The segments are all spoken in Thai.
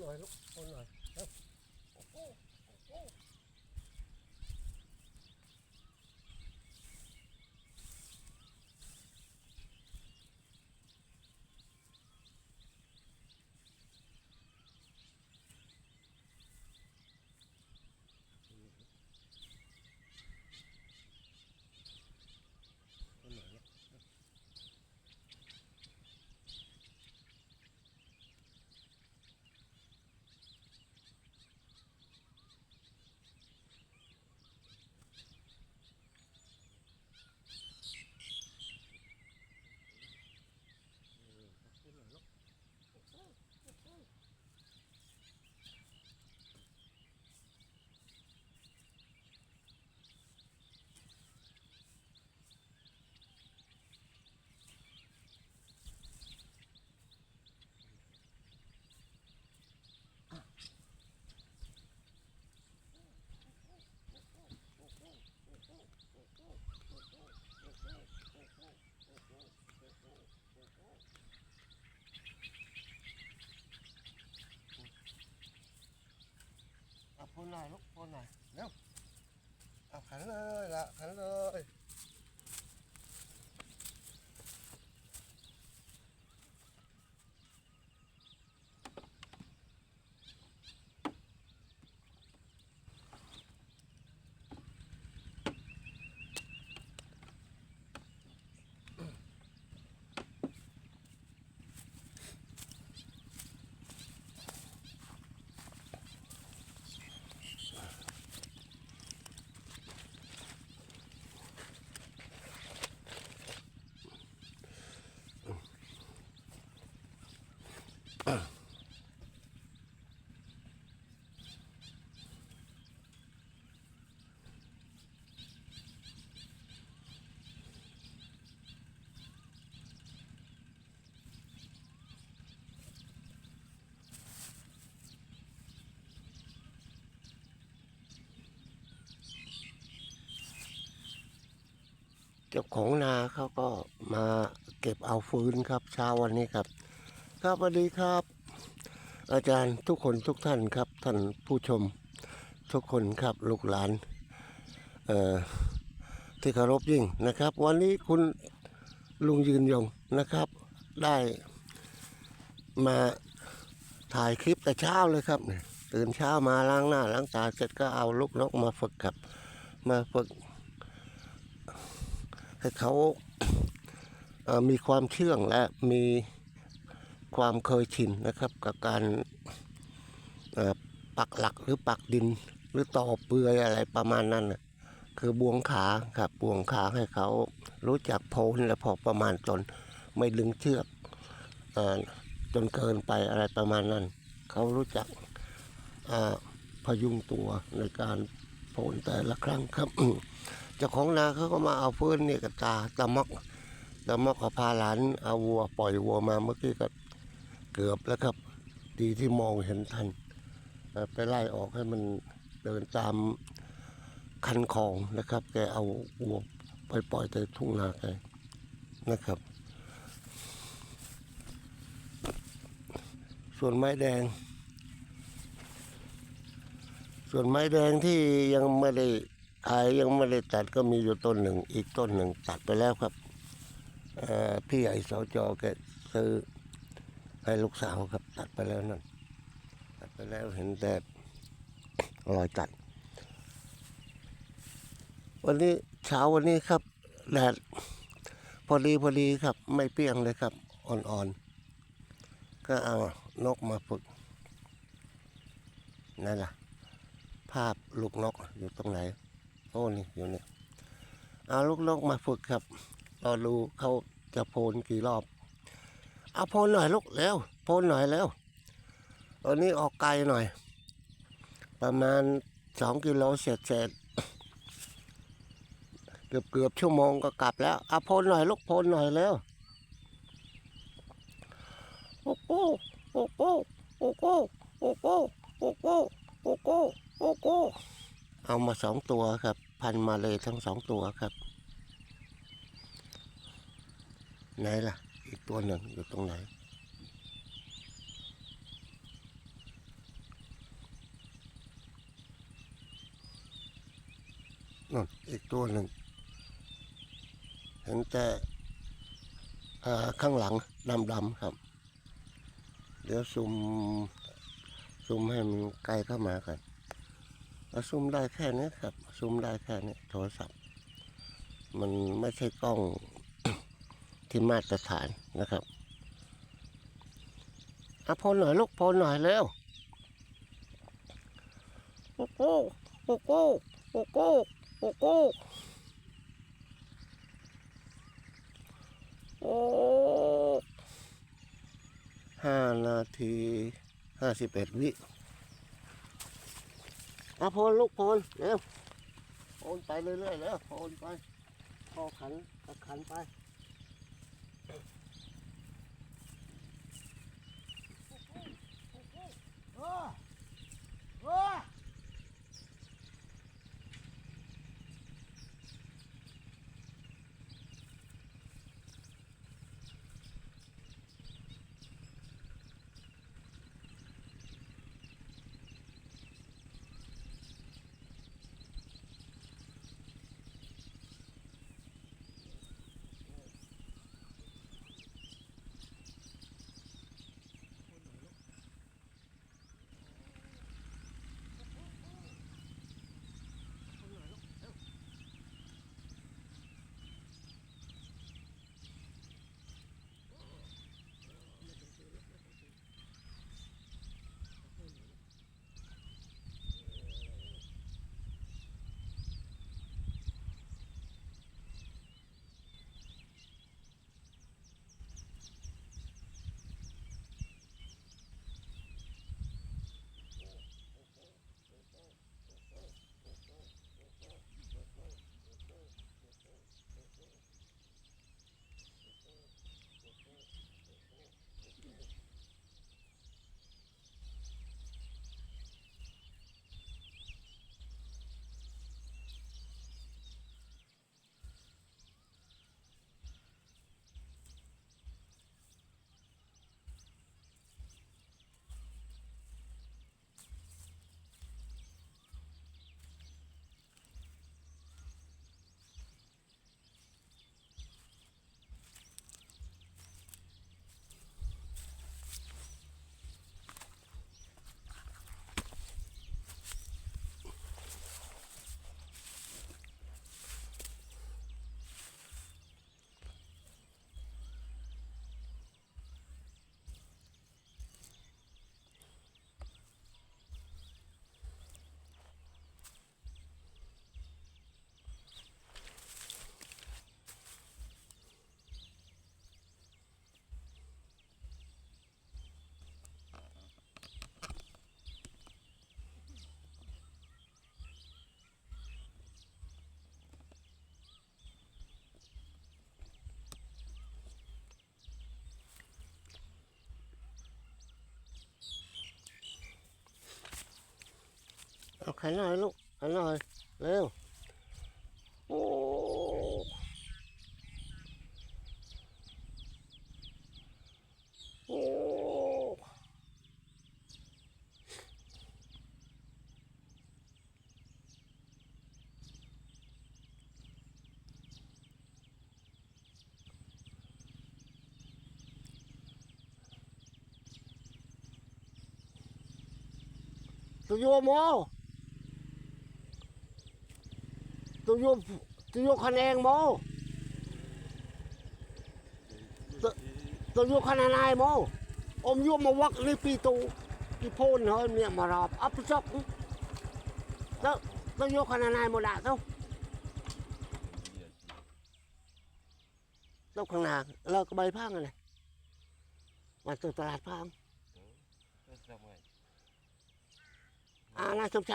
หน่อยลูกคนหน่อยเร็วโอ้โหโอ้โหพ่นหน่อยลูก พ่นหน่อยลูกโอ้โหโอ้โห เอาพ่นหน่อยลูกพ่นหน่อยเร็ว เอาขันเลยละขันเลยเจ้าของนาเขาก็มาเก็บเอาฟืนครับเช้าวันนี้ครับ ครับสวัสดีครับ อาจารย์ทุกคนทุกท่านครับ ท่านผู้ชมทุกคนครับลูกหลานเอ่อที่เคารพยิ่งนะครับ วันนี้คุณลุงยืนยงนะครับ ได้มาถ่ายคลิปแต่เช้าเลยครับ ตื่นเช้ามาล้างหน้าล้างตาเสร็จก็เอาลูกนกมาฝึกกับมาฝึก ให้เขาเอ่อมีความเชื่องและมีความเคยชินนะครับ กับการปักหลักหรือปักดินหรือต่อเปลือยอะไรประมาณนั้นนะคือบวงขาครับบวงขาให้เขารู้จักโพนและพอประมาณตนไม่ดึงเชือกอจนเกินไปอะไรประมาณนั้น เขารู้จักพยุงตัวในการโพนแต่ละครั้งครับ เจ้าของนาเขาก็มาเอาฟืนเนี่ยกับตาตะมอกตะมอกกับพาหลานเอาวัวปล่อยวัวมาเมื่อกี้ก็เกือบแล้วครับ ดีที่มองเห็นทันไปไล่ออกให้มันเดินตามคันคองนะครับแกเอาวัวไปปล่อยในทุ่งนาแกนะครับ ส่วนไม้แดง ส่วนไม้แดงที่ยังไม่ได้ ขายยังไม่ได้ตัดก็มีอยู่ต้นหนึ่ง อีกต้นหนึ่งตัดไปแล้วครับพี่ใหญ่สจแกซื้อให้ลูกสาวครับ ตัดไปแล้วนั่นตัดไปแล้วเห็นแต่รอยตัด วันนี้เช้าวันนี้ครับแดดพอดีพอดีครับ ไม่เปรี้ยงเลยครับ อ่อนๆ ก็เอานกมาฝึกนั่นล่ะ ภาพลูกนกอยู่ตรงไหน โอ้นี่อยู่เนี่ยเอาลูกนกมาฝึกครับรอดูเขาจะโพนกี่รอบ เอาโพนหน่อยลูกเร็วโพนหน่อยแล้วตอนนี้ออกไกลหน่อย ประมาณสองกิโลเศษเศษเกือบเกือบชั่วโมงก็กลับแล้วเอาโพนหน่อยลูกโพนหน่อยแล้วโอ้โหโอ้โหโอ้โหโอ้โหโอ้โหโอ้โหโอ้โห เอามาสองตัวครับ พันมาเลยทั้งสองตัวครับ ไหนล่ะ อีกตัวหนึ่งอยู่ตรงไหน นั่นอีกตัวหนึ่ง เห็นแต่ข้างหลังดำๆครับ เดี๋ยวซุมซุมให้มันใกล้เข้ามากัน ซูมได้แค่นี้ครับซูมได้แค่นี้โทรศัพท์ มันไม่ใช่กล้องที่มาตรฐานนะครับอะพลหน่อยลูกพลหน่อยเร็วโอ้โหโอ้โหโอ้โหโอ้โหโอ้ห้านาทีห้าสิบเอ็ดวิ อะพลลูกพลเร็วพลไปเรื่อยๆแล้วพลไปพอขันตะขันไป เอาขันหน่อยลูกขันหน่อยเร็วโอ้โอ้ตัวโยมโม ตัวโยมตัวโยคะแนนโมตัวตัวโยคะแนนายโมอมโยมมาวักนี่ปีตูกี่โพนเฮ้ยเนี่ยมารอบอัพซักตัวตัวโยคะแนนายโมด่าตัวตัวข้างหน้าเราก็ใบพังอะไรมาตัวตลาดพังอ่าน่าสนใจ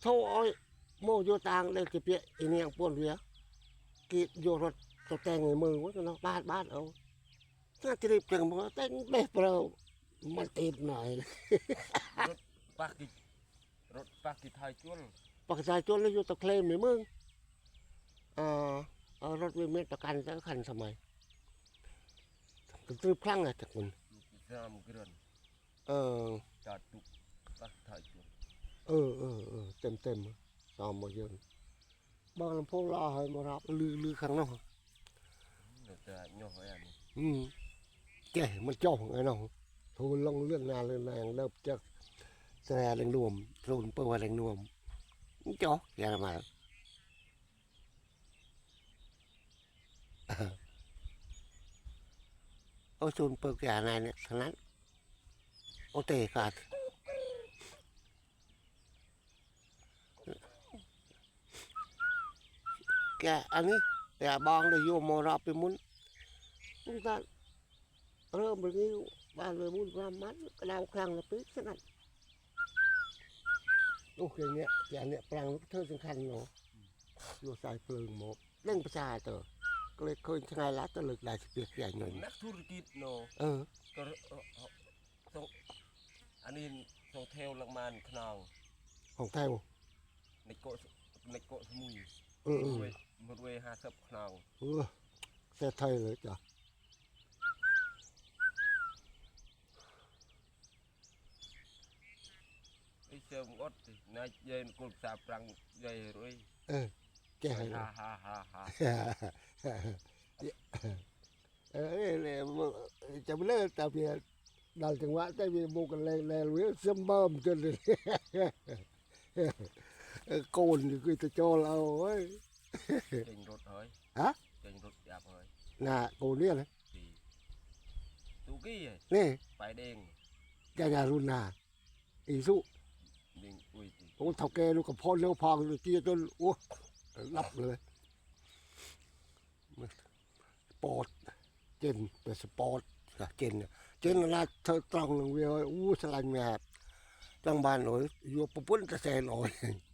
โทรเอ โมโยตางเลยกี่เปียอีเนี่ยปวนเวียกีโยรถตัวแต่งในมือวะเนาะบ้านบ้านเอาถ้าจะรีบจังบอกแต่งเบ๊ะเปล่ามันติดหน่อยนะรถปักกิรถปักกิไทยจุนปากกาจนแล้วอยู่ตะเคลมในมึงอ่าเอารถวิเมตประกันตั้งคันสมัยกระตืบครั้งอะจากมันสามเกลือนเออจอดตุกปักไทยจุนเออเออเออเต็มเต็ม ตอมบ่ยืนบางลำโพงรอให้มารับลือลือข้างนอกเดี๋ยวจะย่อไว้อันนี้อืมแกมันจ้องไอ้น้องโทรลงเลื่อนนาเลื่อนนางเริ่มจากแสดงรวมโทนเปิดว่าแรงรวมจ่ออย่ามาโอ้ชุนเปิดแก่นายเนี่ยทั้งนั้นโอเตขาด แกอันนี้แต่บองเลยโยมมอรับไปมุนมุนตาเริ่มแบบนี้บ้านเลยมุนความมันกระดาวครั้งละปีสนั่นโอเคเนี่ยแกเนี่ยปรางลูกเธอสำคัญเนาะอยู่สายเพลิงหมดเล่นประชาเตอก็เลยเคยทงไงละตะลึกได้สเปียกใหญ่หน่อยนักธุรกิจโนเออก็เอ่อเอ่อส่งอันนี้ส่งเทลลังมานขนองของไทยบ่ในโกะในโกะสมุย เออเออเว้ยหมดเวห้าสิบขนองเออเสียไทยเลยจ้ะไอ้เจ้ามึงอดสินายเย็นกุลสาปรังใหญ่รวยเออแกให้เลฮ่ายฮ่าฮ่าฮ่าเออเนี่ยมึงจะไม่เลิกแต่เพียงดันจังหวะแต่เพียงบุกันแรงแรงเว้ยเสมเบิ่มจนเลย เออโกนอยู่คือจะโจรเอาเว้ยเก่งรถเฮ้ยฮะเก่งรถยับเฮ้ยน่ะโกนเนี่ยนะดีตูกี้เฮ้ยนี่ไปเด้งแกอย่ารุนนาอีสุดิงอุ้ยดิโอ้เท่าแกลูกกับพ่อเลี้ยวพองเลยเจี๊ยจนโอ้รับเลยสปอร์ตเจนเป็นสปอร์ตค่ะเจนเนี่ยเจนน่ะเธอตรองหนึ่งเวียอู้สลังแมบจังบ้านหน่อยอยู่ปุ๊บปุ๊บจะแซนหน่อยมันสมันอยู่ใจโง่ข้างๆเพลว่าวันลำสกรมอมดักตึกหมดซอยอยู่ว่าหมดพางอยู่แกนายนี่โมนังแกปลาลอยอย่าปารอยโมเธอยังระเออปืนตาไอ้บัดจานเมื่อตัวเล็กตีปืนเลยเลยหลักโจมอันนั้นเราหนังระบองปงอมเข็ดอมยั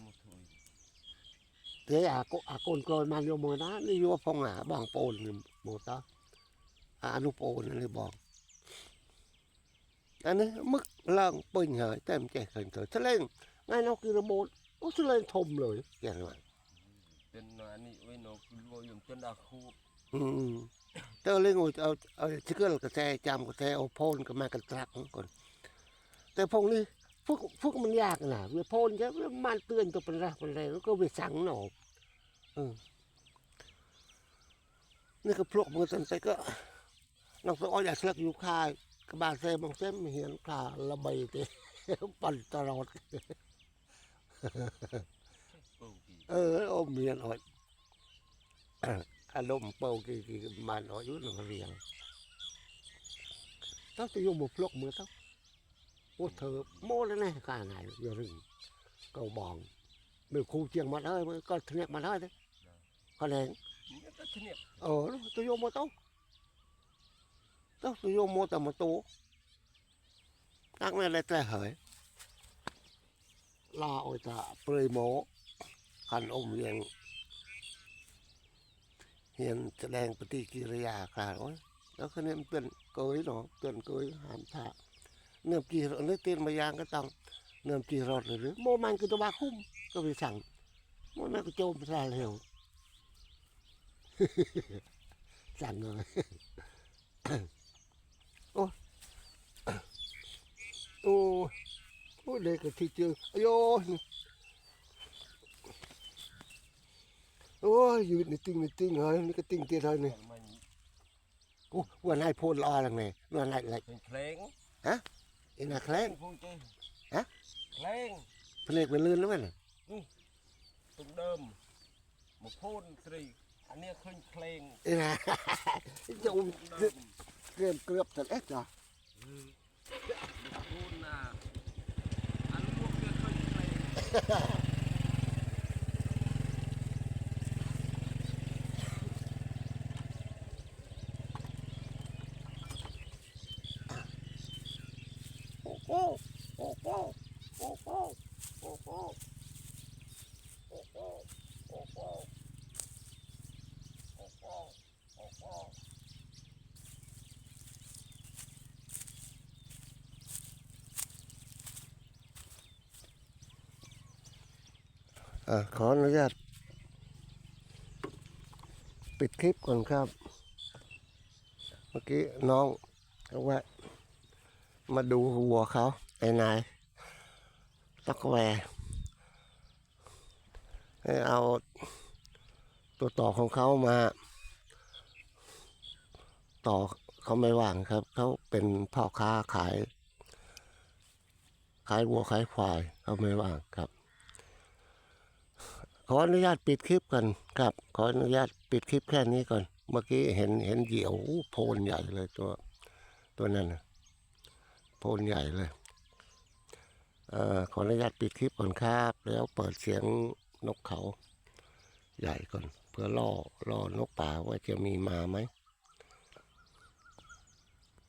หมดเลยเดี๋ยวอาโกอาโกนกลอยมาโยมนะนี่โยพงอะบางโปนนี่โมตาอานุโปนนี่บอกอันนี้มึกล่างปึ้งเหยเต็มใจเขิน เตอเล่งเอาเอาชิเกอร์กระแทจำกระแทเอาโพนก็มากันตรักก่อนแต่พวกนี้พวกพวกมันยากนะเวโพนจะมันเตือนตัวเป็นไรเป็นไรแล้วก็ไปสั่งหนอกเออนี่ก็พวกมือสันใส่ก็น้องสอ้อยอยากเสือกอยู่ค่ายกระบาดเซมองเซมเห็นขาระบายเตะปั่นตลอดเออโอมเมียนอ่อย อารมณ์เป่ากี่กี่มันอ่อยอยุ่หนึ่งเรียงต้องจะโยมบุพลกมือต้องโอ้เธอโม่แล้วนะข้าไหนอย่ารึงก็บองมือครูเจียงมาเลยมือก็เทเนกมาเลยเลยก็แรงนี่ก็ชนิดเออตัวโยมมาต้องต้องตัวโยมโมแต่มาตัวตั้งนั่นเลยแต่เหยลาโอยตาเปรยโมขันอมเรียง เห็นแสดงปฏิกิริยาคลาโอ้ยแล้วคะแนนเป็นกยเนาะเป็นเกยหามท่าเนื่อจีรถนึกเตียนมายางก็ต้องเนื่อจีรถหรือโมมันคือตัวบาคุ้มก็ไปสั่งโมนั่นก็โจมซาเร็วสั่งเลยโอ้โอ้โอ้เด็กกับที่เจออโย โอ้ยอยู่ในติ้งในติ้งเลยนี่ก็ติ้งเตี้ยเลยนี่มันโอ้วันไหนพูดรอลังไงวันไหนอะไรเป็นเพลงอินาแคลงพงเจฮะเพลงเพลงเป็นลื่นแล้วมั้ยน่ะตุกเดิมมาพูดสรีอันนี้เคยเพลงอินาจะอุ้มเดิมเกรียมเกลือบแต่เอ๊ะจ้ะมาพูดนะอันพวกนี้เคยเพลง อขออนุญาต ปิดคลิปก่อนครับ เมื่อกี้น้องเขาแวะมาดูวัวเขาไอ้นายตะกแวให้เอาตัวต่อของเขามา ต่อเขาไม่ว่างครับ เขาเป็นพ่อค้าขาย ขายวัวขายควายเขาไม่ว่างครับ ออนุญาตปิดคลิปก่อนครับ ขออนุญาตปิดคลิปแค่นี้ก่อน เมื่อกี้เห็นเห็นเหยี่ยวโพนใหญ่เลยตัวตัวนั้นนะโพนใหญ่เลยเอ่อขออนุญาตปิดคลิปก่อนครับ แล้วเปิดเสียงนกเขา ใหญ่ก่อน เพื่อล่อล่อนกป่าว่าจะมีมาไหม